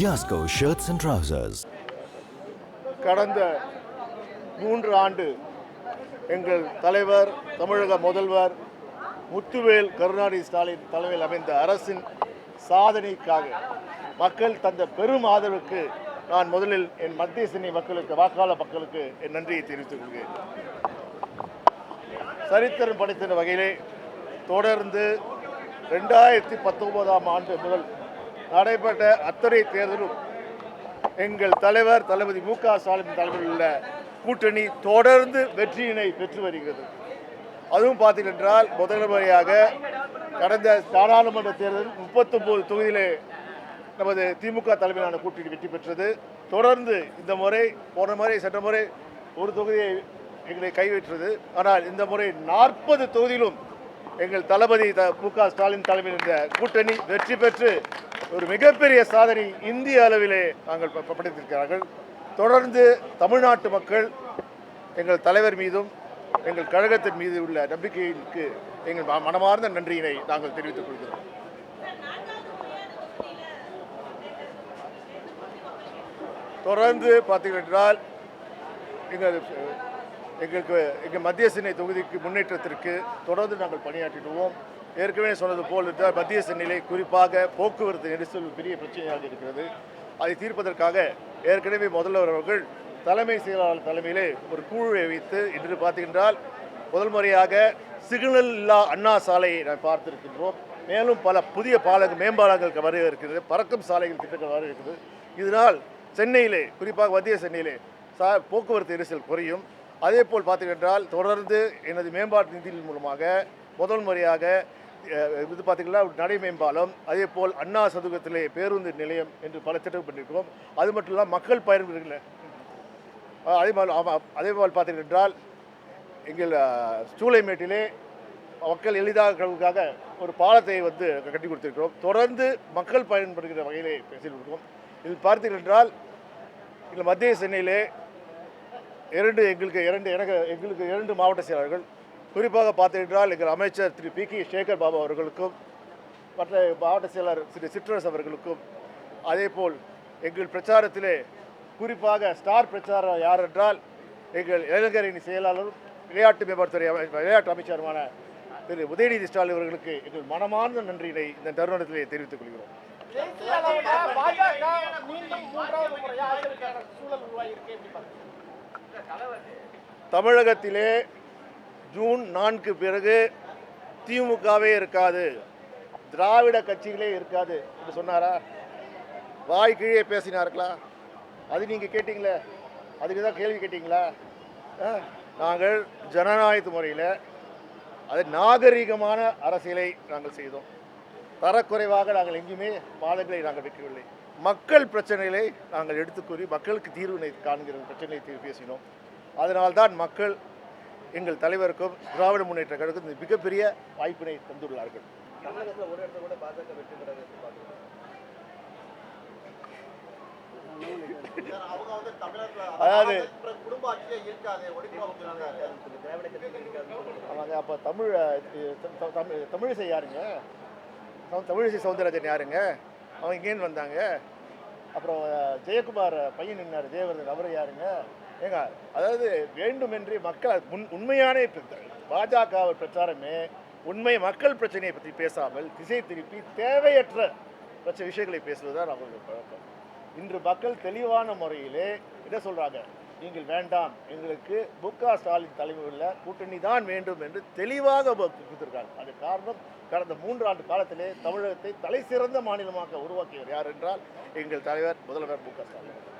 Yasco shirts and trousers கடந்த மூன்று ஆண்டு எங்கள் தலைவர் தமிழக முதல்வர் முத்துவேல் கருணாநிதி ஸ்டாலின் தலைமையில் அமைந்த அரசின் சாதனைக்காக மக்கள் தந்த பெரும் ஆதரவுக்கு நான் முதலில் என் மத்திய சென்னை மக்களுக்கு வாக்காள மக்களுக்கு என் நன்றியை தெரிவித்துக் கொள்கிறேன். சரித்திரம் படைத்த வகையிலே தொடர்ந்து ரெண்டாயிரத்தி பத்தொன்பதாம் ஆண்டு முதல் நடைபெற்ற அத்தனை தேர்தலும் எங்கள் தலைவர் தளபதி மு க ஸ்டாலின் தலைமையில் உள்ள கூட்டணி தொடர்ந்து வெற்றியினை பெற்று வருகிறது. அதுவும் பார்த்தீங்கன்றால் முதல் முறையாக கடந்த நாடாளுமன்ற தேர்தல் முப்பத்தொம்போது தொகுதியிலே நமது திமுக தலைமையிலான கூட்டணி வெற்றி பெற்றது. தொடர்ந்து இந்த முறை போன முறை சென்ற முறை ஒரு தொகுதியை எங்களை கைவிட்டது. ஆனால் இந்த முறை நாற்பது தொகுதியிலும் எங்கள் தளபதி த மு க ஸ்டாலின் தலைமையில் இருந்த கூட்டணி வெற்றி பெற்று ஒரு மிகப்பெரிய சாதனை இந்திய அளவிலே நாங்கள் ப- படைத்திருக்கிறார்கள். தொடர்ந்து தமிழ்நாட்டு மக்கள் எங்கள் தலைவர் மீதும் எங்கள் கழகத்தின் மீது உள்ள நம்பிக்கைக்கு எங்கள் மனமார்ந்த நன்றியினை நாங்கள் தெரிவித்துக் கொள்கிறோம். தொடர்ந்து பார்த்தீர்கள் என்றால் எங்கள் எங்களுக்கு எங்கள் மத்திய சென்னை தொகுதிக்கு முன்னேற்றத்திற்கு தொடர்ந்து நாங்கள் பணியாற்றிடுவோம். ஏற்கனவே சொன்னது போல் இருந்தால் மத்திய சென்னையிலே குறிப்பாக போக்குவரத்து நெரிசல் பெரிய பிரச்சனையாக இருக்கிறது. அதை தீர்ப்பதற்காக ஏற்கனவே முதல்வர் அவர்கள் தலைமை செயலாளர் தலைமையிலே ஒரு குழுவை வைத்து இன்று பார்த்தீங்கன்றால் முதல் முறையாக சிக்னல் இல்லா அண்ணா சாலையை நாம் பார்த்திருக்கின்றோம். மேலும் பல புதிய பாலக மேம்பாலங்கள் வர இருக்கிறது பறக்கும் சாலைகள் திட்டங்கள் வர இருக்குது இதனால் சென்னையிலே குறிப்பாக மத்திய சென்னையிலே சா போக்குவரத்து நெரிசல் குறையும். அதே போல் பார்த்தீங்கன்றால் தொடர்ந்து எனது மேம்பாட்டு நிதியின் மூலமாக முதல் முறையாக இது பார்த்தீங்கன்னா நடை மேம்பாலம் அதே போல் அண்ணா சதுக்கத்திலே பேருந்து நிலையம் என்று பல திட்டம் பண்ணியிருக்கிறோம். அது மட்டும் இல்லாமல் மக்கள் பயன்படுகிற அதே மாதிரி ஆமாம் அதே போல் பார்த்தீங்கன்றால் எங்கள் சூளைமேட்டிலே மக்கள் எளிதாக ஒரு பாலத்தை வந்து கட்டி கொடுத்திருக்கிறோம். தொடர்ந்து மக்கள் பயன்படுகிற வகையிலே பேசியிருக்கிறோம் இதில் பார்த்தீர்கள் என்றால் எங்கள் மத்திய சென்னையிலே இரண்டு எங்களுக்கு இரண்டு எனக்கு எங்களுக்கு இரண்டு மாவட்ட செயலாளர்கள். குறிப்பாக பார்த்தீர்கள் எங்கள் அமைச்சர் திரு பி கே சேகர் பாபு அவர்களுக்கும் மற்ற மாவட்ட செயலர் திரு சிற்றரசு அவர்களுக்கும் அதேபோல் எங்கள் பிரச்சாரத்திலே குறிப்பாக ஸ்டார் பிரச்சாரம் யார் என்றால் எங்கள் இளைஞரணி செயலாளரும் விளையாட்டு மேம்பாட்டுத்துறை அமை- விளையாட்டு அமைச்சருமான திரு உதயநிதி ஸ்டாலின் அவர்களுக்கு எங்கள் மனமார்ந்த நன்றியினை இந்த தருணத்திலே தெரிவித்துக் கொள்கிறோம். தேசிய பாஜக மீண்டும் மூன்றாவது முறையாக சூழல் உருவாகியிருக்கு எப்படி தமிழகத்திலே ஜூன் நான்கு பிறகு திமுகவே இருக்காது. திராவிட கட்சிகளே இருக்காது என்று சொன்னாரா? வாய் கீழே பேசினார்களா? அது நீங்கள் கேட்டிங்களே? அதுக்கு தான் கேள்வி கேட்டிங்களா? நாங்கள் ஜனநாயக முறையில் அது நாகரிகமான அரசியலை நாங்கள் செய்தோம். தரக்குறைவாக நாங்கள் எங்கேயுமே மாதங்களை நாங்கள் விற்கவில்லை மக்கள் பிரச்சனைகளை நாங்கள் எடுத்துக்கூறி மக்களுக்கு தீர்வினை காண்கிற பிரச்சனையை தீர்வு பேசினோம். அதனால்தான் மக்கள் எங்கள் தலைவருக்கும் திராவிட முன்னேற்ற கழகத்துக்கும் இந்த மிகப்பெரிய வாய்ப்பினை தந்துள்ளார்கள். அதாவது அப்போ தமிழ் தமிழிசை யாருங்க? தமிழ் தமிழிசை சவுந்தரராஜன் யாருங்க? அவங்க இங்கேருந்து வந்தாங்க. அப்புறம் ஜெயக்குமார் பையன் நின்னார். ஜெயவர்தன் அவர் யாருங்க? ஏங்க அதாவது வேண்டுமென்றே மக்கள் முன் உண்மையான பாஜக பிரச்சாரமே உண்மை மக்கள் பிரச்சனையை பற்றி பேசாமல் திசை திருப்பி தேவையற்ற பிரச்சனை விஷயங்களை பேசுவது தான் அவர்களுடைய பழக்கம். இன்று மக்கள் தெளிவான முறையிலே என்ன சொல்கிறாங்க நீங்கள் வேண்டாம். எங்களுக்கு மு க ஸ்டாலின் தலைமையில் கூட்டணி தான் வேண்டும் என்று தெளிவாக வ- கொடுத்திருக்காங்க. அது காரணம் கடந்த மூன்றாண்டு காலத்திலே தமிழகத்தை தலை சிறந்த மாநிலமாக உருவாக்கியவர் யார் என்றால் எங்கள் தலைவர் முதல்வர் மு க ஸ்டாலின்.